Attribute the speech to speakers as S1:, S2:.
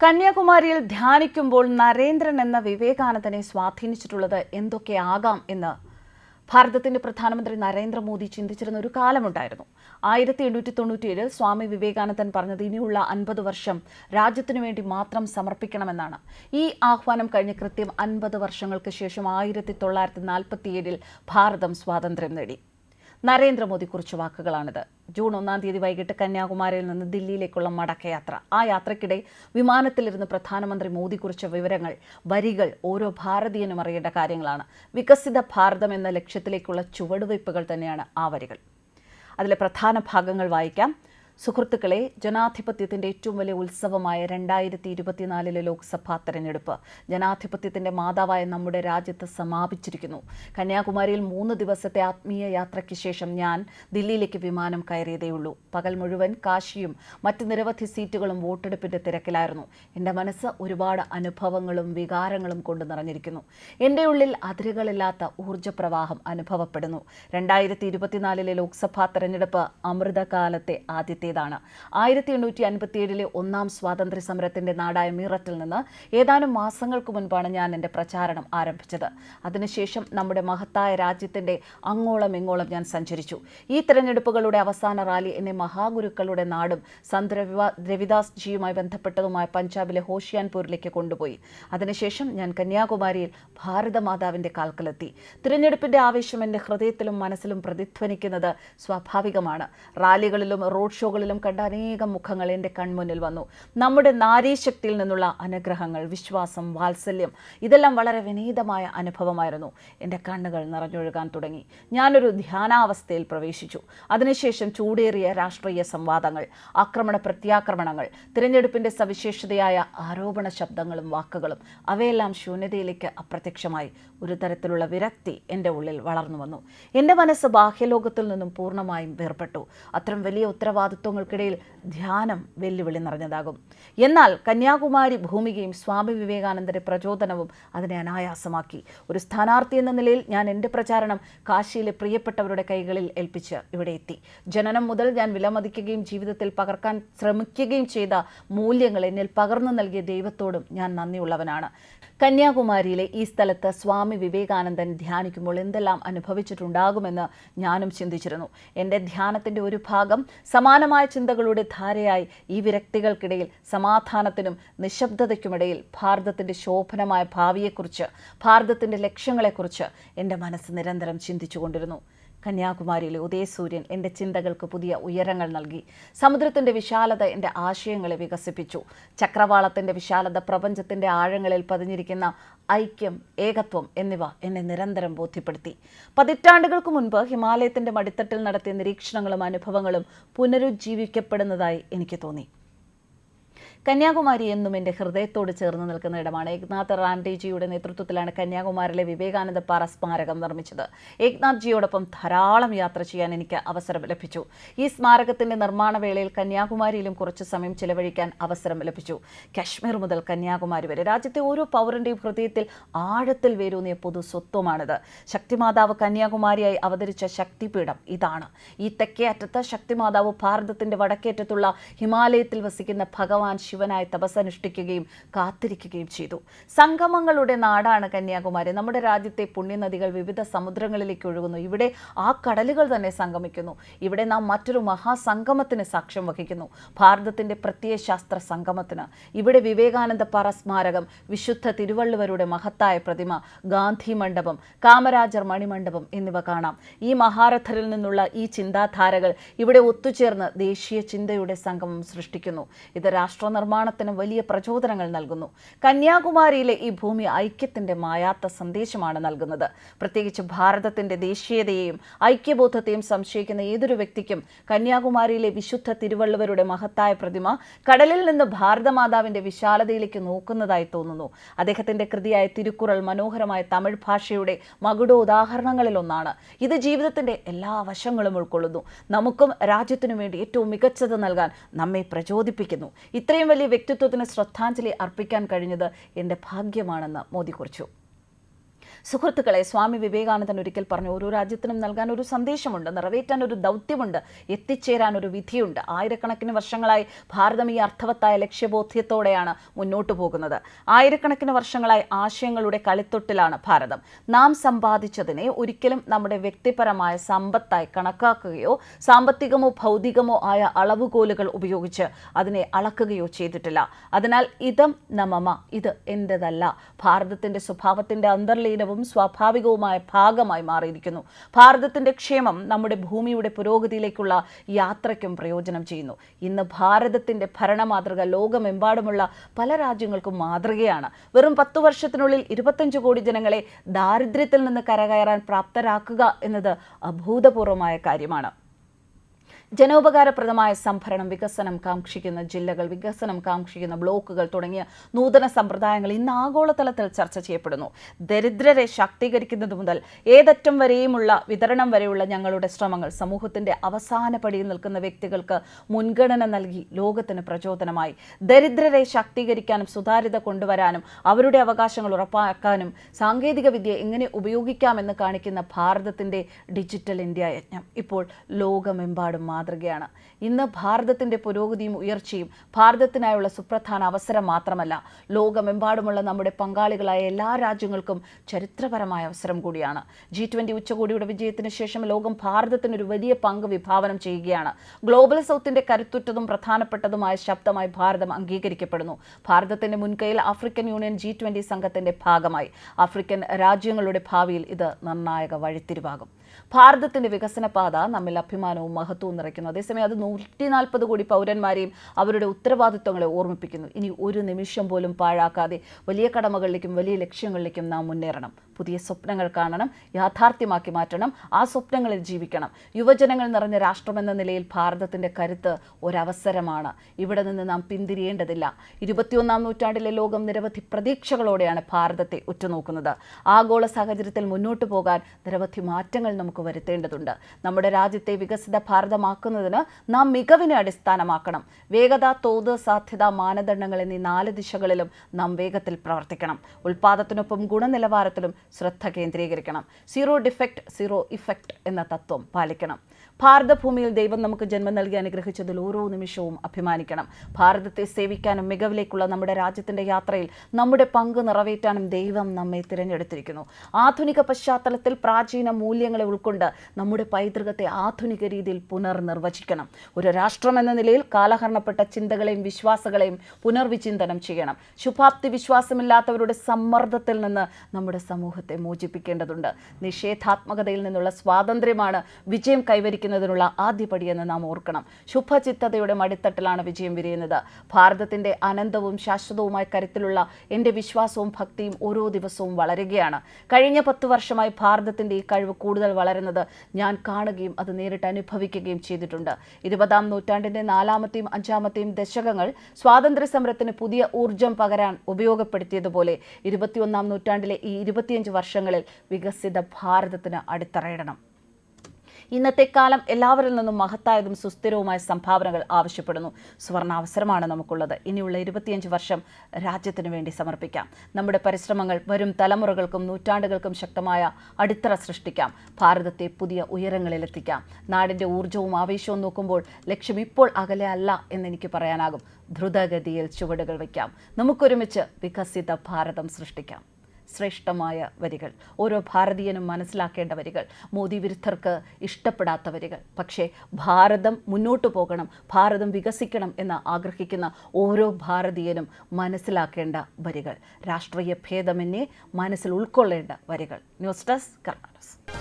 S1: കന്യാകുമാരിയിൽ ധ്യാനിക്കുമ്പോൾ നരേന്ദ്രൻ എന്ന വിവേകാനന്ദനെ സ്വാധീനിച്ചിട്ടുള്ളത് എന്തൊക്കെയാകാം എന്ന്? ഭാരതത്തിന്റെ പ്രധാനമന്ത്രി നരേന്ദ്രമോദി ചിന്തിച്ചിരുന്ന ഒരു കാലമുണ്ടായിരുന്നു. ആയിരത്തി എണ്ണൂറ്റി തൊണ്ണൂറ്റിയേഴിൽ സ്വാമി വിവേകാനന്ദൻ പറഞ്ഞത് ഇനിയുള്ള അൻപത് വർഷം രാജ്യത്തിനു വേണ്ടി മാത്രം സമർപ്പിക്കണമെന്നാണ്. ഈ ആഹ്വാനം കഴിഞ്ഞ് കൃത്യം അൻപത് വർഷങ്ങൾക്ക് ശേഷം ആയിരത്തി തൊള്ളായിരത്തി നാൽപ്പത്തിയേഴിൽ ഭാരതം സ്വാതന്ത്ര്യം നേടി. നരേന്ദ്രമോദി കുറിച്ച് വാക്കുകളാണിത്. ജൂൺ ഒന്നാം തീയതി വൈകിട്ട് കന്യാകുമാരിയിൽ നിന്ന് ദില്ലിയിലേക്കുള്ള മടക്കയാത്ര. ആ യാത്രയ്ക്കിടെ വിമാനത്തിലിരുന്ന് പ്രധാനമന്ത്രി മോദി കുറിച്ച വിവരങ്ങൾ വരികൾ ഓരോ ഭാരതീയനും അറിയേണ്ട കാര്യങ്ങളാണ്. വികസിത ഭാരതം എന്ന ലക്ഷ്യത്തിലേക്കുള്ള ചുവടുവയ്പ്പുകൾ തന്നെയാണ് ആ വരികൾ. അതിലെ പ്രധാന ഭാഗങ്ങൾ വായിക്കാം. സുഹൃത്തുക്കളെ ജനാധിപത്യത്തിന്റെ ഏറ്റവും വലിയ ഉത്സവമായ രണ്ടായിരത്തി ഇരുപത്തിനാലിലെ ലോക്സഭാ തെരഞ്ഞെടുപ്പ് ജനാധിപത്യത്തിന്റെ മാതാവായ നമ്മുടെ രാജ്യത്ത് സമാപിച്ചിരിക്കുന്നു. കന്യാകുമാരിയിൽ മൂന്ന് ദിവസത്തെ ആത്മീയ യാത്രയ്ക്ക് ശേഷം ഞാൻ ദില്ലിയിലേക്ക് വിമാനം കയറിയതേയുള്ളൂ. പകൽ മുഴുവൻ കാശിയും മറ്റ് നിരവധി സീറ്റുകളും വോട്ടെടുപ്പിന്റെ തിരക്കിലായിരുന്നു. എന്റെ മനസ്സ് ഒരുപാട് അനുഭവങ്ങളും വികാരങ്ങളും കൊണ്ട് നിറഞ്ഞിരിക്കുന്നു. എന്റെ ഉള്ളിൽ അതിരുകളില്ലാത്ത ഊർജപ്രവാഹം അനുഭവപ്പെടുന്നു. രണ്ടായിരത്തി ഇരുപത്തിനാലിലെ ലോക്സഭാ തെരഞ്ഞെടുപ്പ് അമൃതകാലത്തെ ആദ്യത്തേതാണ് ആയിരത്തി എണ്ണൂറ്റി അൻപത്തിയേഴിലെ ഒന്നാം സ്വാതന്ത്ര്യ സമരത്തിന്റെ നാടായ മീററ്റിൽ നിന്ന് ഏതാനും മാസങ്ങൾക്ക് മുൻപാണ് ഞാൻ എന്റെ പ്രചാരണം ആരംഭിച്ചത്. അതിനുശേഷം നമ്മുടെ മഹത്തായ രാജ്യത്തിന്റെ അങ്ങോളം ഇങ്ങോളം ഞാൻ സഞ്ചരിച്ചു. ഈ തെരഞ്ഞെടുപ്പുകളുടെ അവസാന റാലി എന്നെ മഹാഗുരുക്കളുടെ നാടും സന്ത് രവിദാസ് ജിയുമായി ബന്ധപ്പെട്ടതുമായ പഞ്ചാബിലെ ഹോഷിയാൻപൂരിലേക്ക് കൊണ്ടുപോയി. അതിനുശേഷം ഞാൻ കന്യാകുമാരിയിൽ ഭാരതമാതാവിന്റെ കാൽക്കലെത്തി. തിരഞ്ഞെടുപ്പിന്റെ ആവേശം എന്റെ ഹൃദയത്തിലും മനസ്സിലും പ്രതിധ്വനിക്കുന്നത് സ്വാഭാവികമാണ്. റാലികളിലും റോഡ് ഷോകളിലും കണ്ട അനേകം മുഖങ്ങൾ എന്റെ കൺമുന്നിൽ വന്നു. നമ്മുടെ നാരീശക്തിയിൽ നിന്നുള്ള അനുഗ്രഹങ്ങൾ വിശ്വാസം വാത്സല്യം ഇതെല്ലാം വളരെ വിനീതമായ അനുഭവമായിരുന്നു. എന്റെ കണ്ണുകൾ നിറഞ്ഞൊഴുകാൻ തുടങ്ങി. ഞാനൊരു ധ്യാനാവസ്ഥയിൽ പ്രവേശിച്ചു. അതിനുശേഷം ചൂടേറിയ രാഷ്ട്രീയ സംവാദങ്ങൾ ആക്രമണ പ്രത്യാക്രമണങ്ങൾ തിരഞ്ഞെടുപ്പിന്റെ സവിശേഷതയായ ആരോപണ ശബ്ദങ്ങളും വാക്കുകളും അവയെല്ലാം ശൂന്യതയിലേക്ക് അപ്രത്യക്ഷമായി ഒരു തരത്തിലുള്ള വിരക്തി എന്റെ ഉള്ളിൽ വളർന്നു വന്നു. എന്റെ മനസ്സ് ബാഹ്യലോകത്തിൽ നിന്നും പൂർണമായും വേർപെട്ടു അത്തരം വലിയ ഉത്തരവാദിത്വങ്ങൾക്കിടയിൽ ധ്യാനം വെല്ലുവിളി നിറഞ്ഞതാകും. എന്നാൽ കന്യാകുമാരി ഭൂമികയും സ്വാമി വിവേകാനന്ദന്റെ പ്രചോദനവും അതിനെ അനായാസമാക്കി. ഒരു സ്ഥാനാർത്ഥി എന്ന നിലയിൽ ഞാൻ എന്റെ പ്രചാരണം കാശിയിലെ പ്രിയപ്പെട്ടവരുടെ കൈകളിൽ ഏൽപ്പിച്ച് ഇവിടെ എത്തി. ജനനം മുതൽ ഞാൻ വിലമതിക്കുകയും ജീവിതത്തിൽ പകർക്കാൻ ശ്രമിക്കുകയും ചെയ്ത മൂല്യങ്ങൾ എന്നിൽ പകർന്നു നൽകിയ ദൈവത്തോടും ഞാൻ നന്ദിയുള്ളവനാണ്. കന്യാകുമാരിയിലെ ഈ സ്ഥലത്ത് സ്വാമി വിവേകാനന്ദൻ ധ്യാനിക്കുമ്പോൾ എന്തെല്ലാം അനുഭവിച്ചിട്ടുണ്ടാകുമെന്ന് ഞാനും ചിന്തിച്ചിരുന്നു. എന്റെ ധ്യാനത്തിന്റെ ഒരു ഭാഗം സമാനമായ ചിന്തകളുടെ ധാരയായി ഈ വിരക്തികൾക്കിടയിൽ സമാധാനത്തിനും നിശബ്ദതയ്ക്കുമിടയിൽ ഭാരതത്തിന്റെ ശോഭനമായ ഭാവിയെക്കുറിച്ച് ഭാരതത്തിന്റെ ലക്ഷ്യങ്ങളെക്കുറിച്ച് എന്റെ മനസ്സ് നിരന്തരം ചിന്തിച്ചുകൊണ്ടിരുന്നു. കന്യാകുമാരിയിലെ ഉദയസൂര്യൻ എന്റെ ചിന്തകൾക്ക് പുതിയ ഉയരങ്ങൾ നൽകി. സമുദ്രത്തിന്റെ വിശാലത എന്റെ ആശയങ്ങളെ വികസിപ്പിച്ചു. ചക്രവാളത്തിന്റെ വിശാലത പ്രപഞ്ചത്തിന്റെ ആഴങ്ങളിൽ പതിഞ്ഞിരിക്കുന്ന ഐക്യം ഏകത്വം എന്നിവ എന്നെ നിരന്തരം ബോധ്യപ്പെടുത്തി. പതിറ്റാണ്ടുകൾക്ക് മുൻപ് ഹിമാലയത്തിന്റെ മടിത്തട്ടിൽ നടത്തിയ നിരീക്ഷണങ്ങളും അനുഭവങ്ങളും പുനരുജ്ജീവിക്കപ്പെടുന്നതായി എനിക്ക് തോന്നി. കന്യാകുമാരി എന്നും എന്റെ ഹൃദയത്തോട് ചേർന്ന് നിൽക്കുന്ന ഇടമാണ്. ഏക്നാഥ് റാൻഡേജിയുടെ നേതൃത്വത്തിലാണ് കന്യാകുമാരിയിലെ വിവേകാനന്ദ പാറ സ്മാരകം നിർമ്മിച്ചത്. ഏക്നാഥ് ജിയോടൊപ്പം ധാരാളം യാത്ര ചെയ്യാൻ എനിക്ക് അവസരം ലഭിച്ചു. ഈ സ്മാരകത്തിന്റെ നിർമ്മാണ വേളയിൽ കന്യാകുമാരിയിലും കുറച്ച് സമയം ചിലവഴിക്കാൻ അവസരം ലഭിച്ചു. കാശ്മീർ മുതൽ കന്യാകുമാരി വരെ രാജ്യത്തെ ഓരോ പൗരന്റെയും ഹൃദയത്തിൽ ആഴത്തിൽ വേരൂന്നിയ പൊതു സ്വത്വമാണിത്. ശക്തിമാതാവ് കന്യാകുമാരിയായി അവതരിച്ച ശക്തിപീഠം ഇതാണ്. ഈ തെക്കേ അറ്റത്ത് ശക്തിമാതാവ് ഭാരതത്തിന്റെ വടക്കേറ്റത്തുള്ള ഹിമാലയത്തിൽ വസിക്കുന്ന ഭഗവാൻ ശിവനായി തപസ്സനുഷ്ഠിക്കുകയും കാത്തിരിക്കുകയും ചെയ്തു. സംഗമങ്ങളുടെ നാടാണ് കന്യാകുമാരി. നമ്മുടെ രാജ്യത്തെ പുണ്യനദികൾ വിവിധ സമുദ്രങ്ങളിലേക്ക് ഒഴുകുന്നു. ഇവിടെ ആ കടലുകൾ തന്നെ സംഗമിക്കുന്നു. ഇവിടെ നാം മറ്റൊരു മഹാസംഗമത്തിന് സാക്ഷ്യം വഹിക്കുന്നു. ഭാരതത്തിന്റെ പ്രത്യയശാസ്ത്ര സംഗമത്തിന്. ഇവിടെ വിവേകാനന്ദ പാറ സ്മാരകം വിശുദ്ധ തിരുവള്ളുവരുടെ മഹത്തായ പ്രതിമ ഗാന്ധി മണ്ഡപം കാമരാജർ മണിമണ്ഡപം എന്നിവ കാണാം. ഈ മഹാരഥരിൽ നിന്നുള്ള ഈ ചിന്താധാരകൾ ഇവിടെ ഒത്തുചേർന്ന് ദേശീയ ചിന്തയുടെ സംഗമം സൃഷ്ടിക്കുന്നു. ഇത് രാഷ്ട്ര നിർമ്മാണത്തിന് വലിയ പ്രചോദനങ്ങൾ നൽകുന്നു. കന്യാകുമാരിയിലെ ഈ ഭൂമി ഐക്യത്തിന്റെ മായാത്ത സന്ദേശമാണ് നൽകുന്നത്. പ്രത്യേകിച്ച് ഭാരതത്തിന്റെ ദേശീയതയെയും ഐക്യബോധത്തെയും സംശയിക്കുന്ന ഏതൊരു വ്യക്തിക്കും കന്യാകുമാരിയിലെ വിശുദ്ധ തിരുവള്ളുവരുടെ മഹത്തായ പ്രതിമ കടലിൽ നിന്ന് ഭാരതമാതാവിന്റെ വിശാലതയിലേക്ക് നോക്കുന്നതായി തോന്നുന്നു. അദ്ദേഹത്തിന്റെ കൃതിയായ തിരുക്കുറൾ മനോഹരമായ തമിഴ് ഭാഷയുടെ മകുടോദാഹരണങ്ങളിൽ ഒന്നാണ്. ഇത് ജീവിതത്തിന്റെ എല്ലാ വശങ്ങളും ഉൾക്കൊള്ളുന്നു. നമുക്കും രാജ്യത്തിനു വേണ്ടി ഏറ്റവും മികച്ചത് നൽകാൻ നമ്മെ പ്രചോദിപ്പിക്കുന്നു. ഇത്രയും വലിയ വ്യക്തിത്വത്തിന് ശ്രദ്ധാഞ്ജലി അർപ്പിക്കാൻ കഴിഞ്ഞത് എന്റെ ഭാഗ്യമാണെന്ന് മോദി കുറിച്ചു സുഹൃത്തുക്കളെ സ്വാമി വിവേകാനന്ദൻ ഒരിക്കൽ പറഞ്ഞു ഓരോ രാജ്യത്തിനും നൽകാൻ ഒരു സന്ദേശമുണ്ട് നിറവേറ്റാൻ ഒരു ദൗത്യമുണ്ട് എത്തിച്ചേരാൻ ഒരു വിധിയുണ്ട്. ആയിരക്കണക്കിന് വർഷങ്ങളായി ഭാരതം ഈ അർത്ഥവത്തായ ലക്ഷ്യബോധ്യത്തോടെയാണ് മുന്നോട്ട് പോകുന്നത്. ആയിരക്കണക്കിന് വർഷങ്ങളായി ആശയങ്ങളുടെ കളിത്തൊട്ടിലാണ് ഭാരതം. നാം സമ്പാദിച്ചതിനെ ഒരിക്കലും നമ്മുടെ വ്യക്തിപരമായ സമ്പത്തായി കണക്കാക്കുകയോ സാമ്പത്തികമോ ഭൗതികമോ ആയ അളവുകോലുകൾ ഉപയോഗിച്ച് അതിനെ അളക്കുകയോ ചെയ്തിട്ടില്ല. അതിനാൽ ഇതം നമമ ഇത് എന്റെതല്ല ഭാരതത്തിന്റെ സ്വഭാവത്തിന്റെ അന്തർലീനവും സ്വാഭാവികവുമായ ഭാഗമായി മാറിയിരിക്കുന്നു. ഭാരതത്തിന്റെ ക്ഷേമം നമ്മുടെ ഭൂമിയുടെ പുരോഗതിയിലേക്കുള്ള യാത്രയ്ക്കും പ്രയോജനം ചെയ്യുന്നു. ഇന്ന് ഭാരതത്തിന്റെ ഭരണമാതൃക ലോകമെമ്പാടുമുള്ള പല രാജ്യങ്ങൾക്കും മാതൃകയാണ്. വെറും പത്തു വർഷത്തിനുള്ളിൽ ഇരുപത്തഞ്ച് കോടി ജനങ്ങളെ ദാരിദ്ര്യത്തിൽ നിന്ന് കരകയറാൻ പ്രാപ്തരാക്കുക എന്നത് അഭൂതപൂർവമായ കാര്യമാണ്. ജനോപകാരപ്രദമായ സംഭരണം വികസനം കാക്ഷിക്കുന്ന ജില്ലകൾ വികസനം കാക്ഷിക്കുന്ന ബ്ലോക്കുകൾ തുടങ്ങിയ നൂതന സമ്പ്രദായങ്ങൾ ഇന്ന് ആഗോളതലത്തിൽ ചർച്ച ചെയ്യപ്പെടുന്നു. ദരിദ്രരെ ശാക്തീകരിക്കുന്നത് മുതൽ ഏതറ്റം വരെയുമുള്ള വിതരണം വരെയുള്ള ഞങ്ങളുടെ ശ്രമങ്ങൾ സമൂഹത്തിന്റെ അവസാന പടിയിൽ നിൽക്കുന്ന വ്യക്തികൾക്ക് മുൻഗണന നൽകി ലോകത്തിന് പ്രചോദനമായി. ദരിദ്രരെ ശാക്തീകരിക്കാനും സുതാര്യത കൊണ്ടുവരാനും അവരുടെ അവകാശങ്ങൾ ഉറപ്പാക്കാനും സാങ്കേതിക വിദ്യ എങ്ങനെ ഉപയോഗിക്കാമെന്ന് കാണിക്കുന്ന ഭാരതത്തിന്റെ ഡിജിറ്റൽ ഇന്ത്യ യജ്ഞം ഇപ്പോൾ ലോകമെമ്പാടും മാതൃകയാണ്. ഇന്ന് ഭാരതത്തിന്റെ പുരോഗതിയും ഉയർച്ചയും ഭാരതത്തിനായുള്ള സുപ്രധാന അവസരം മാത്രമല്ല ലോകമെമ്പാടുമുള്ള നമ്മുടെ പങ്കാളികളായ എല്ലാ രാജ്യങ്ങൾക്കും ചരിത്രപരമായ അവസരം കൂടിയാണ്. ജി ട്വന്റി ഉച്ചകോടിയുടെ വിജയത്തിന് ശേഷം ലോകം ഭാരതത്തിന് ഒരു വലിയ പങ്ക് വിഭാവനം ചെയ്യുകയാണ്. ഗ്ലോബൽ സൗത്തിന്റെ കരുത്തുറ്റതും പ്രധാനപ്പെട്ടതുമായ ശബ്ദമായി ഭാരതം അംഗീകരിക്കപ്പെടുന്നു. ഭാരതത്തിന്റെ മുൻകൈയിൽ ആഫ്രിക്കൻ യൂണിയൻ ജി ട്വന്റി സംഘത്തിന്റെ ഭാഗമായി. ആഫ്രിക്കൻ രാജ്യങ്ങളുടെ ഭാവിയിൽ ഇത് നിർണായക വഴിത്തിരിവാകും. ഭാരതത്തിന്റെ വികസന പാത നമ്മിൽ അഭിമാനവും മഹത്വവും നിറയ്ക്കുന്നു. അതേസമയം അത് നൂറ്റി നാൽപ്പത് കോടി പൗരന്മാരെയും അവരുടെ ഉത്തരവാദിത്വങ്ങളെ ഓർമ്മിപ്പിക്കുന്നു. ഇനി ഒരു നിമിഷം പോലും പാഴാക്കാതെ വലിയ കടമകളിലേക്കും വലിയ ലക്ഷ്യങ്ങളിലേക്കും നാം മുന്നേറണം. പുതിയ സ്വപ്നങ്ങൾ കാണണം യാഥാർത്ഥ്യമാക്കി മാറ്റണം ആ സ്വപ്നങ്ങളിൽ ജീവിക്കണം. യുവജനങ്ങൾ നിറഞ്ഞ രാഷ്ട്രമെന്ന നിലയിൽ ഭാരതത്തിന്റെ കരുത്ത് ഒരവസരമാണ്. ഇവിടെ നിന്ന് നാം പിന്തിരിയേണ്ടതില്ല. ഇരുപത്തിയൊന്നാം നൂറ്റാണ്ടിലെ ലോകം നിരവധി പ്രതീക്ഷകളോടെയാണ് ഭാരതത്തെ ഉറ്റുനോക്കുന്നത്. ആഗോള സാഹചര്യത്തിൽ മുന്നോട്ട് പോകാൻ നിരവധി മാറ്റങ്ങൾ നമുക്ക് വരുത്തേണ്ടതുണ്ട്. നമ്മുടെ രാജ്യത്തെ വികസിത ഭാരതമാക്കുന്നതിന് നാം മികവിനെ അടിസ്ഥാനമാക്കണം. വേഗത തോത് സാധ്യത മാനദണ്ഡങ്ങൾ എന്നീ നാല് ദിശകളിലും നാം വേഗത്തിൽ പ്രവർത്തിക്കണം. ഉൽപാദനത്തിനൊപ്പം ഗുണനിലവാരത്തിലും ശ്രദ്ധ കേന്ദ്രീകരിക്കണം. സീറോ ഡിഫക്റ്റ് സീറോ ഇഫക്റ്റ് എന്ന തത്വം പാലിക്കണം. ഭാരതഭൂമിയിൽ ദൈവം നമുക്ക് ജന്മം നൽകി അനുഗ്രഹിച്ചതിൽ ഓരോ നിമിഷവും അഭിമാനിക്കണം. ഭാരതത്തെ സേവിക്കാനും മികവിലേക്കുള്ള നമ്മുടെ രാജ്യത്തിന്റെ യാത്രയിൽ നമ്മുടെ പങ്ക് നിറവേറ്റാനും ദൈവം നമ്മെ തിരഞ്ഞെടുത്തിരിക്കുന്നു. ആധുനിക പശ്ചാത്തലത്തിൽ പ്രാചീന മൂല്യങ്ങളെ ഉൾക്കൊണ്ട് നമ്മുടെ പൈതൃകത്തെ ആധുനിക രീതിയിൽ പുനർനിർവചിക്കണം. ഒരു രാഷ്ട്രം എന്ന നിലയിൽ കാലഹരണപ്പെട്ട ചിന്തകളെയും വിശ്വാസങ്ങളെയും പുനർവിചിന്തനം ചെയ്യണം. ശുഭാപ്തി വിശ്വാസമില്ലാത്തവരുടെ സമ്മർദ്ദത്തിൽ നിന്ന് നമ്മുടെ സമൂഹത്തെ മോചിപ്പിക്കേണ്ടതുണ്ട്. നിഷേധാത്മകതയിൽ നിന്നുള്ള സ്വാതന്ത്ര്യമാണ് വിജയം കൈവരിക്കുന്നതിനുള്ള ആദ്യപടിയെന്ന് നാം ഓർക്കണം. ശുഭചിത്തതയുടെ മടിത്തട്ടിലാണ് വിജയം വിരിയുന്നത്. ഭാരതത്തിന്റെ അനന്തവും ശാശ്വതവുമായ കരുത്തിലുള്ള എന്റെ വിശ്വാസവും ഭക്തിയും ഓരോ ദിവസവും വളരുകയാണ്. കഴിഞ്ഞ പത്ത് വർഷമായി ഭാരതത്തിന്റെ ഈ കഴിവ് കൂടുതൽ വളരുന്നത് ഞാൻ കാണുകയും അത് നേരിട്ട് അനുഭവിക്കുകയും ചെയ്തിട്ടുണ്ട്. ഇരുപതാം നൂറ്റാണ്ടിന്റെ നാലാമത്തെയും അഞ്ചാമത്തെയും ദശകങ്ങൾ സ്വാതന്ത്ര്യ സമരത്തിന് പുതിയ ഊർജം പകരാൻ ഉപയോഗപ്പെടുത്തിയതുപോലെ ഇരുപത്തിയൊന്നാം നൂറ്റാണ്ടിലെ ഈ ഇരുപത്തിയഞ്ച് വർഷങ്ങളിൽ വികസിത ഭാരതത്തിന് അടിത്തറയിടണം. ഇന്നത്തെ കാലം എല്ലാവരിൽ നിന്നും മഹത്തായതും സുസ്ഥിരവുമായ സംഭാവനകൾ ആവശ്യപ്പെടുന്നു. സുവർണ അവസരമാണ് നമുക്കുള്ളത്. ഇനിയുള്ള ഇരുപത്തിയഞ്ച് വർഷം രാജ്യത്തിനു വേണ്ടി സമർപ്പിക്കാം. നമ്മുടെ പരിശ്രമങ്ങൾ വരും തലമുറകൾക്കും നൂറ്റാണ്ടുകൾക്കും ശക്തമായ അടിത്തറ സൃഷ്ടിക്കാം. ഭാരതത്തെ പുതിയ ഉയരങ്ങളിലെത്തിക്കാം. നാടിന്റെ ഊർജവും ആവേശവും നോക്കുമ്പോൾ ലക്ഷ്യം ഇപ്പോൾ അകലെ അല്ല എന്നെനിക്ക് പറയാനാകും. ദ്രുതഗതിയിൽ ചുവടുകൾ വയ്ക്കാം. നമുക്കൊരുമിച്ച് വികസിത ഭാരതം സൃഷ്ടിക്കാം. ശ്രേഷ്ഠമായ വരികൾ. ഓരോ ഭാരതീയനും മനസ്സിലാക്കേണ്ട വരികൾ. മോദി വിരുദ്ധർക്ക് ഇഷ്ടപ്പെടാത്ത വരികൾ. പക്ഷേ ഭാരതം മുന്നോട്ട് പോകണം ഭാരതം വികസിക്കണം എന്ന് ആഗ്രഹിക്കുന്ന ഓരോ ഭാരതീയനും മനസ്സിലാക്കേണ്ട വരികൾ. രാഷ്ട്രീയ ഭേദമെന്നെ മനസ്സിൽ ഉൾക്കൊള്ളേണ്ട വരികൾ. News desk Karnataka.